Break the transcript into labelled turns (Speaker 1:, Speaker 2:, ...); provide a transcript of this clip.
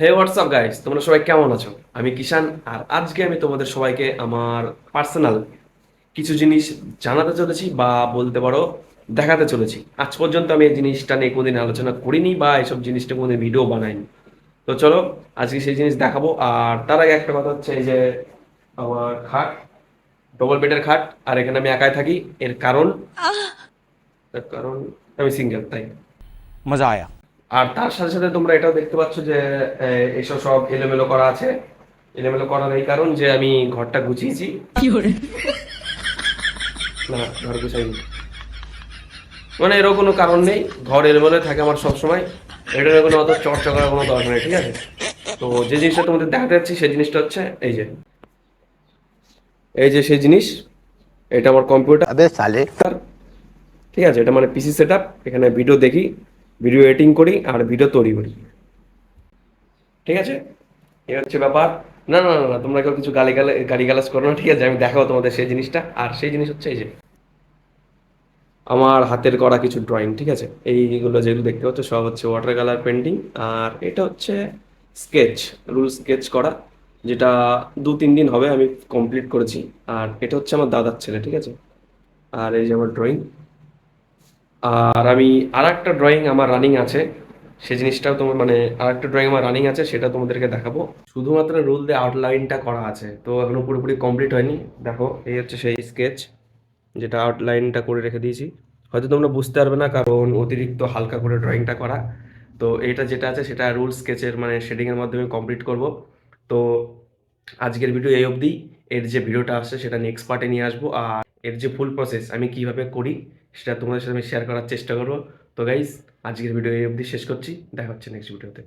Speaker 1: হে WhatsApp guys তোমরা সবাই কেমন আছো? আমি কিষান আর আজকে আমি তোমাদের সবাইকে আমার পার্সোনাল কিছু জিনিস জানাতে চলেছি বা বলতে পারো দেখাতে চলেছি। আজ পর্যন্ত আমি এই জিনিসটা নিয়ে কোনোদিন আলোচনা করিনি বা এসব জিনিসটা কোনোদিন ভিডিও বানাইনি। তো চলো আজকে সেই জিনিস দেখাবো আর তার আগে একটা কথা হচ্ছে এই যে আমার খাট ডবল বেডের খাট আর এখানে আমি একাই থাকি। এর কারণ? তার কারণ আমি সিঙ্গেল তাই।
Speaker 2: মজা আয়া।
Speaker 1: আর তার সাথে সাথে তোমরা এটাও দেখতে পাচ্ছ যে এসব সব এলোমেলো করা আছে। এলোমেলো করার এই কারণ যে আমি ঘরটা গুছিয়েছি। ঘর মানে এরও কোনো কারণ নেই। ঘর এলোমেলো থাকে আমার সবসময়। এটা কোনো অত চর্চা করার কোনো দরকার নেই ঠিক আছে? তো যে জিনিসটা তোমাদের দেখাতে যাচ্ছি সেই জিনিসটা হচ্ছে এই যে। এই যে সেই জিনিস এটা আমার কম্পিউটার। ঠিক আছে এটা মানে পিসি সেট এখানে ভিডিও দেখি। ভিডিও এডিটিং করি আর ভিডিও তৈরি করি। ঠিক আছে? এই হচ্ছে ব্যাপার। না না না না, তোমরা কেউ কিছু গালি গালে গালি গালাজ করো না, ঠিক আছে? আমি দেখাবো তোমাদের সেই জিনিসটা। আর সেই জিনিস হচ্ছে এই যে, আমার হাতের করা কিছু ড্রয়িং ঠিক আছে? এইগুলো যেগুলো দেখতে পাচ্ছ, সব হচ্ছে ওয়াটার কালার পেন্টিং আর এটা হচ্ছে স্কেচ রুল স্কেচ করা, যেটা দু, তিন দিন হবে, আমি কমপ্লিট করেছি। আর এটা হচ্ছে আমার দাদার ছেলে, ঠিক আছে? আর এই যে আমার ড্রয়িং আর আমি আর একটা ড্রয়িং আমার রানিং আছে। সেই জিনিসটাও তোমার মানে আর একটা ড্রয়িং আমার রানিং আছে, সেটা তোমাদেরকে দেখাবো। শুধুমাত্র রুল দিয়ে আউটলাইনটা করা আছে। তো এখনও পুরোপুরি কমপ্লিট হয়নি। দেখো, এই হচ্ছে সেই স্কেচ যেটা আউটলাইনটা করে রেখে দিয়েছি। হয়তো তোমরা বুঝতে পারবে না, কারণ অতিরিক্ত হালকা করে ড্রয়িংটা করা। তো এটা যেটা আছে, সেটা রুল স্কেচের মানে শেডিংয়ের মাধ্যমে কমপ্লিট করব। তো আজকের ভিডিও এই অবধি। এর যে ভিডিওটা আসছে, সেটা নেক্সট পার্টে নিয়ে আসব। আর এর যে ফুল প্রসেস আমি কীভাবে করি সেটা তোমাদের সাথে আমি শেয়ার করার চেষ্টা করব। তো গাইজ আজকের ভিডিও এই অবধি শেষ করছি। দেখা হচ্ছে নেক্সট ভিডিওতে